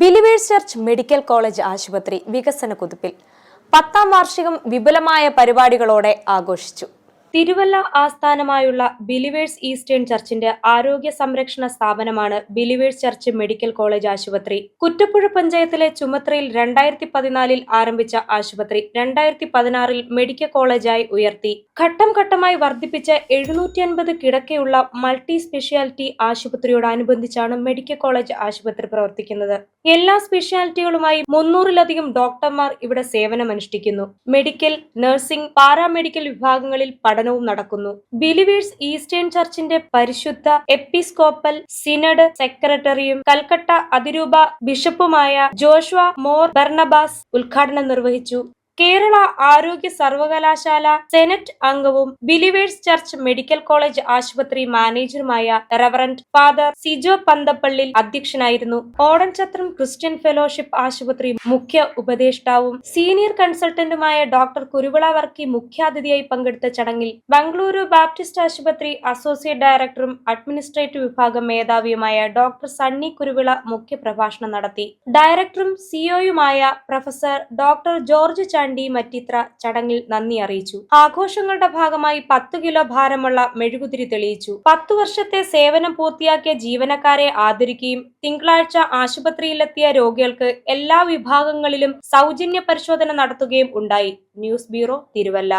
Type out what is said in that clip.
Believers church medical college ആശുപത്രി വികസന കുതിപ്പിൽ പത്താം വാർഷികം വിപുലമായ പരിപാടികളോടെ ആഘോഷിച്ചു. തിരുവല്ല ആസ്ഥാനമായുള്ള ബിലിവേഴ്സ് ഈസ്റ്റേൺ ചർച്ചിന്റെ ആരോഗ്യ സംരക്ഷണ സ്ഥാപനമാണ് ബിലിവേഴ്സ് ചർച്ച് മെഡിക്കൽ കോളേജ് ആശുപത്രി. കുറ്റപ്പുഴ പഞ്ചായത്തിലെ ചുമത്രയിൽ രണ്ടായിരത്തി പതിനാലിൽ ആരംഭിച്ച ആശുപത്രി രണ്ടായിരത്തി പതിനാറിൽ മെഡിക്കൽ കോളേജായി ഉയർത്തി. ഘട്ടം ഘട്ടമായി വർദ്ധിപ്പിച്ച എഴുന്നൂറ്റി അൻപത് കിടക്കയുള്ള മൾട്ടി സ്പെഷ്യാലിറ്റി ആശുപത്രിയോടനുബന്ധിച്ചാണ് മെഡിക്കൽ കോളേജ് ആശുപത്രി പ്രവർത്തിക്കുന്നത്. എല്ലാ സ്പെഷ്യാലിറ്റികളുമായി മുന്നൂറിലധികം ഡോക്ടർമാർ ഇവിടെ സേവനമനുഷ്ഠിക്കുന്നു. മെഡിക്കൽ നഴ്സിംഗ് പാരാമെഡിക്കൽ വിഭാഗങ്ങളിൽ പഠനവും നടക്കുന്നു. ബിലിവേഴ്സ് ഈസ്റ്റേൺ ചർച്ചിന്റെ പരിശുദ്ധ എപ്പിസ്കോപ്പൽ സിനഡ് സെക്രട്ടറിയും കൽക്കട്ട അതിരൂപ ബിഷപ്പുമായ ജോഷ്വ മോർ ബർണബാസ് ഉദ്ഘാടനം നിർവഹിച്ചു. കേരള ആരോഗ്യ സർവകലാശാല സെനറ്റ് അംഗവും ബിലിവേഴ്സ് ചർച്ച് മെഡിക്കൽ കോളേജ് ആശുപത്രി മാനേജറുമായ റവറന്റ് ഫാദർ സിജോ പന്തപ്പള്ളി അധ്യക്ഷനായിരുന്നു. ഓടൻചത്രം ക്രിസ്ത്യൻ ഫെലോഷിപ്പ് ആശുപത്രി മുഖ്യ ഉപദേഷ്ടാവും സീനിയർ കൺസൾട്ടന്റുമായ ഡോക്ടർ കുരുവിള വർക്കി മുഖ്യാതിഥിയായി പങ്കെടുത്ത ചടങ്ങിൽ ബംഗളൂരു ബാപ്റ്റിസ്റ്റ് ആശുപത്രി അസോസിയേറ്റ് ഡയറക്ടറും അഡ്മിനിസ്ട്രേറ്റീവ് വിഭാഗം മേധാവിയുമായ ഡോക്ടർ സണ്ണി കുരുവിള മുഖ്യപ്രഭാഷണം നടത്തി. ഡയറക്ടറും സിഒയുമായ പ്രൊഫസർ ഡോക്ടർ ജോർജ് ചാണ്ടി മറ്റിത്ര ചടങ്ങിൽ നന്ദി അറിയിച്ചു. ആഘോഷങ്ങളുടെ ഭാഗമായി പത്ത് കിലോ ഭാരമുള്ള മെഴുകുതിരി തെളിയിച്ചു. പത്തു വർഷത്തെ സേവനം പൂർത്തിയാക്കിയ ജീവനക്കാരെ ആദരിക്കുകയും തിങ്കളാഴ്ച ആശുപത്രിയിലെത്തിയ രോഗികൾക്ക് എല്ലാ വിഭാഗങ്ങളിലും സൗജന്യ പരിശോധന നടത്തുകയും ഉണ്ടായി. News bureau Thiruvalla.